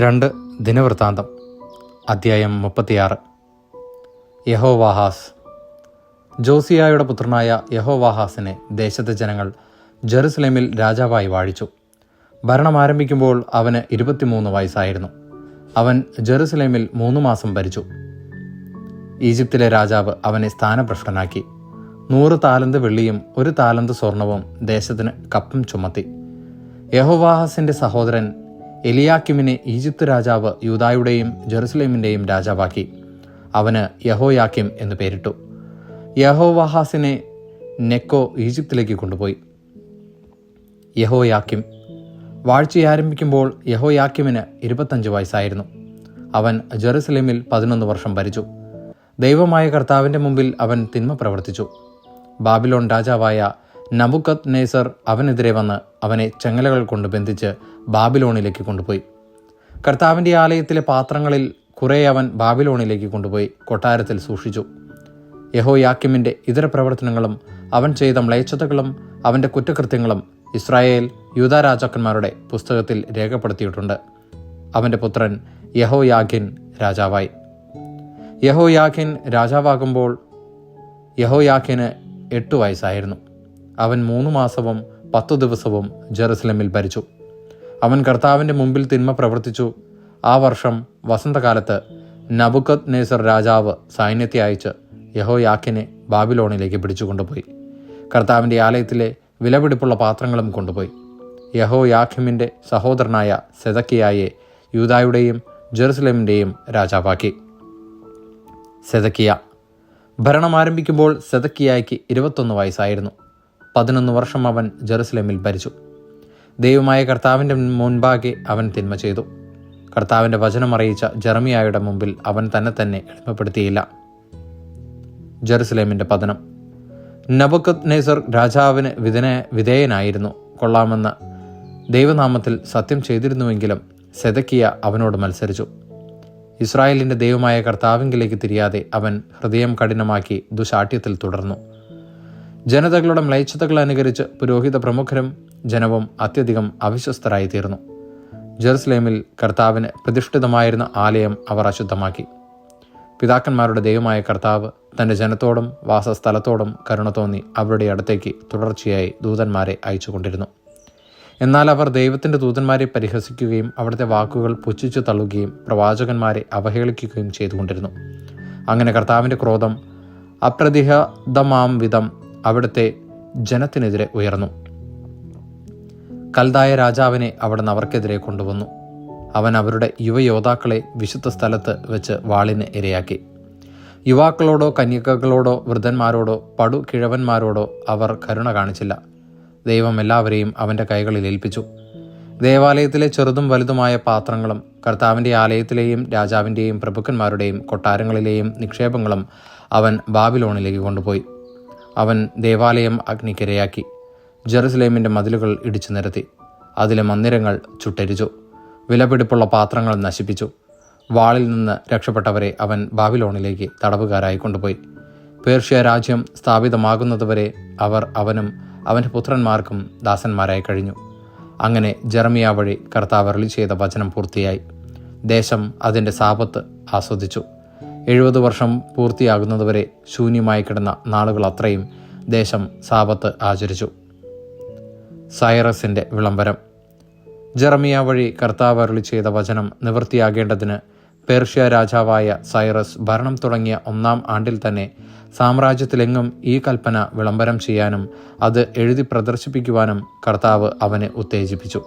രണ്ട് ദിനവൃത്താന്തം അധ്യായം മുപ്പത്തിയാറ്. യഹോവാഹാസ്. ജോസിയായുടെ പുത്രനായ യഹോവാഹാസിനെ ദേശത്തെ ജനങ്ങൾ ജെറുസലേമിൽ രാജാവായി വാഴിച്ചു. ഭരണം ആരംഭിക്കുമ്പോൾ അവന് ഇരുപത്തിമൂന്ന് വയസ്സായിരുന്നു. അവൻ ജെറുസലേമിൽ മൂന്ന് മാസം ഭരിച്ചു. ഈജിപ്തിലെ രാജാവ് അവനെ സ്ഥാനഭ്രഷ്ടനാക്കി. നൂറ് താലന്ത് വെള്ളിയും ഒരു താലന്ത് സ്വർണവും ദേശത്തിന് കപ്പം ചുമത്തി. യഹോവാഹസിന്റെ സഹോദരൻ എലിയാക്കിമിനെ ഈജിപ്ത് രാജാവ് യൂതായുടെയും ജെറുസലേമിന്റെയും രാജാവാക്കി. അവന് യഹോയാക്കിം എന്ന് പേരിട്ടു. യഹോവഹാസിനെ നെക്കോ ഈജിപ്തിലേക്ക് കൊണ്ടുപോയി. യഹോയാക്കിം വാഴ്ച ആരംഭിക്കുമ്പോൾ യഹോയാക്കിമിന് ഇരുപത്തഞ്ച് വയസ്സായിരുന്നു. അവൻ ജെറുസലേമിൽ പതിനൊന്ന് വർഷം ഭരിച്ചു. ദൈവമായ കർത്താവിന്റെ മുമ്പിൽ അവൻ തിന്മ പ്രവർത്തിച്ചു. ബാബിലോൺ രാജാവായ നബുക്കത് നേസർ അവനെതിരെ വന്ന് അവനെ ചെങ്ങലകൾ കൊണ്ട് ബന്ധിച്ച് ബാബിലോണിലേക്ക് കൊണ്ടുപോയി. കർത്താവിന്റെ ആലയത്തിലെ പാത്രങ്ങളിൽ കുറേ അവൻ ബാബിലോണിലേക്ക് കൊണ്ടുപോയി കൊട്ടാരത്തിൽ സൂക്ഷിച്ചു. യഹോയാക്കിമിന്റെ ഇതര പ്രവർത്തനങ്ങളും അവൻ ചെയ്ത മ്ലേച്ഛതകളും അവന്റെ കുറ്റകൃത്യങ്ങളും ഇസ്രായേൽ യൂത രാജാക്കന്മാരുടെ പുസ്തകത്തിൽ രേഖപ്പെടുത്തിയിട്ടുണ്ട്. അവന്റെ പുത്രൻ യഹോയാഖിൻ രാജാവായി. യഹോയാഖിൻ രാജാവാകുമ്പോൾ യഹോയാഖിന് എട്ട് വയസ്സായിരുന്നു. അവൻ മൂന്ന് മാസവും പത്തു ദിവസവും ജെറുസലമിൽ ഭരിച്ചു. അവൻ കർത്താവിന്റെ മുമ്പിൽ തിന്മ പ്രവർത്തിച്ചു. ആ വർഷം വസന്തകാലത്ത് നബുക്കത് നേസർ രാജാവ് സൈന്യത്തെ അയച്ച് യഹോയാക്കിനെ ബാബിലോണിലേക്ക് പിടിച്ചു കൊണ്ടുപോയി കർത്താവിന്റെ ആലയത്തിലെ വിലപിടിപ്പുള്ള പാത്രങ്ങളും കൊണ്ടുപോയി. യഹോയാഖിമിന്റെ സഹോദരനായ സെതക്കിയായെ യൂതായുടെയും ജെറുസലേമിന്റെയും രാജാവാക്കി. സെതക്കിയ ഭരണം ആരംഭിക്കുമ്പോൾ സെതക്കിയായ്ക്ക് ഇരുപത്തൊന്ന് വയസ്സായിരുന്നു. പതിനൊന്ന് വർഷം അവൻ ജെറുസലേമിൽ ഭരിച്ചു. ദൈവമായ കർത്താവിന്റെ മുൻപാകെ അവൻ തിന്മ ചെയ്തു. കർത്താവിന്റെ വചനം അറിയിച്ച ജെറമിയായുടെ മുമ്പിൽ അവൻ തന്നെ തന്നെ എളിമപ്പെടുത്തിയില്ല. ജെറുസലേമിന്റെ പതനം. നബക്കത് നെയ്സർ രാജാവിന് വിധന വിധേയനായിരുന്നു. കൊള്ളാമെന്ന് ദൈവനാമത്തിൽ സത്യം ചെയ്തിരുന്നുവെങ്കിലും സെതക്കിയ അവനോട് മത്സരിച്ചു. ഇസ്രായേലിന്റെ ദൈവമായ കർത്താവിങ്കിലേക്ക് തിരിയാതെ അവൻ ഹൃദയം കഠിനമാക്കി ദുശാഠ്യത്തിൽ തുടർന്നു. ജനതകളുടെ മ്ലേച്ഛതകൾ അനുകരിച്ച് പുരോഹിത പ്രമുഖരും ജനവും അത്യധികം അവിശ്വസ്തരായി തീർന്നു ജെറുസലേമിൽ കർത്താവിന് പ്രതിഷ്ഠിതമായിരുന്ന ആലയം അവർ അശുദ്ധമാക്കി. പിതാക്കന്മാരുടെ ദൈവമായ കർത്താവ് തന്റെ ജനത്തോടും വാസസ്ഥലത്തോടും കരുണ തോന്നി അവരുടെ അടുത്തേക്ക് തുടർച്ചയായി ദൂതന്മാരെ അയച്ചുകൊണ്ടിരുന്നു. എന്നാൽ അവർ ദൈവത്തിന്റെ ദൂതന്മാരെ പരിഹസിക്കുകയും അവിടുത്തെ വാക്കുകൾ പുച്ഛിച്ചു തള്ളുകയും പ്രവാചകന്മാരെ അവഹേളിക്കുകയും ചെയ്തുകൊണ്ടിരുന്നു. അങ്ങനെ കർത്താവിന്റെ ക്രോധം അപ്രതിഹതമാം വിധം അവിടുത്തെ ജനത്തിനെതിരെ ഉയർന്നു. കൽതായ രാജാവിനെ അവിടുന്ന് അവർക്കെതിരെ കൊണ്ടുവന്നു. അവൻ അവരുടെ യുവയോദ്ധാക്കളെ വിശുദ്ധ സ്ഥലത്ത് വെച്ച് വാളിന് ഇരയാക്കി. യുവാക്കളോടോ കന്യകകളോടോ വൃദ്ധന്മാരോടോ പടു കിഴവന്മാരോടോ അവർ കരുണ കാണിച്ചില്ല. ദൈവം എല്ലാവരെയും അവന്റെ കൈകളിൽ ഏൽപ്പിച്ചു. ദേവാലയത്തിലെ ചെറുതും വലുതുമായ പാത്രങ്ങളും കർത്താവിന്റെ ആലയത്തിലെയും രാജാവിന്റെയും പ്രഭുക്കന്മാരുടെയും കൊട്ടാരങ്ങളിലെയും നിക്ഷേപങ്ങളും അവൻ ബാബിലോണിലേക്ക് കൊണ്ടുപോയി. അവൻ ദേവാലയം അഗ്നിക്കിരയാക്കി. ജെറുസലേമിന്റെ മതിലുകൾ ഇടിച്ചു നിരത്തി. അതിലെ മന്ദിരങ്ങൾ ചുട്ടരിച്ചു. വിലപിടിപ്പുള്ള പാത്രങ്ങൾ നശിപ്പിച്ചു. വാളിൽ നിന്ന് രക്ഷപ്പെട്ടവരെ അവൻ ബാബിലോണിലേക്ക് തടവുകാരായി കൊണ്ടുപോയി. പേർഷ്യ രാജ്യം സ്ഥാപിതമാകുന്നതുവരെ അവർ അവനും അവന്റെ പുത്രന്മാർക്കും ദാസന്മാരായി കഴിഞ്ഞു. അങ്ങനെ ജെറമിയ വഴി കർത്താവ് ചെയ്ത വചനം പൂർത്തിയായി. ദേശം അതിന്റെ സാപത്ത് ആസ്വദിച്ചു. എഴുപത് വർഷം പൂർത്തിയാകുന്നതുവരെ ശൂന്യമായി കിടന്ന നാളുകൾ അത്രയും ദേശം സാപത്ത് ആചരിച്ചു. സൈറസിന്റെ വിളംബരം. ജെറമിയ വഴി കർത്താവ് അരളി ചെയ്ത വചനം നിവൃത്തിയാകേണ്ടതിന് പേർഷ്യ രാജാവായ സൈറസ് ഭരണം തുടങ്ങിയ ഒന്നാം ആണ്ടിൽ തന്നെ സാമ്രാജ്യത്തിലെങ്ങും ഈ കൽപ്പന വിളംബരം ചെയ്യാനും അത് എഴുതി പ്രദർശിപ്പിക്കുവാനും കർത്താവ് അവനെ ഉത്തേജിപ്പിച്ചു.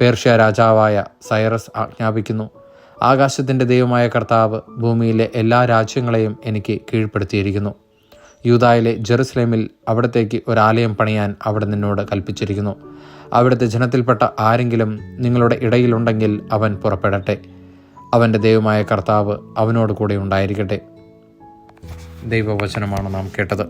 പേർഷ്യ രാജാവായ സൈറസ് ആജ്ഞാപിക്കുന്നു ആകാശത്തിന്റെ ദൈവമായ കർത്താവ് ഭൂമിയിലെ എല്ലാ രാജ്യങ്ങളെയും എനിക്ക് കീഴ്പ്പെടുത്തിയിരിക്കുന്നു. യൂതായിലെ ജെറുസലേമിൽ അവിടത്തേക്ക് ഒരാലയം പണിയാൻ അവിടെ നിന്നോട് കൽപ്പിച്ചിരിക്കുന്നു. അവിടുത്തെ ജനത്തിൽപ്പെട്ട ആരെങ്കിലും നിങ്ങളുടെ ഇടയിലുണ്ടെങ്കിൽ അവൻ പുറപ്പെടട്ടെ. അവന്റെ ദൈവമായ കർത്താവ് അവനോട് കൂടെ ഉണ്ടായിരിക്കട്ടെ. ദൈവവചനമാണ് നാം കേട്ടത്.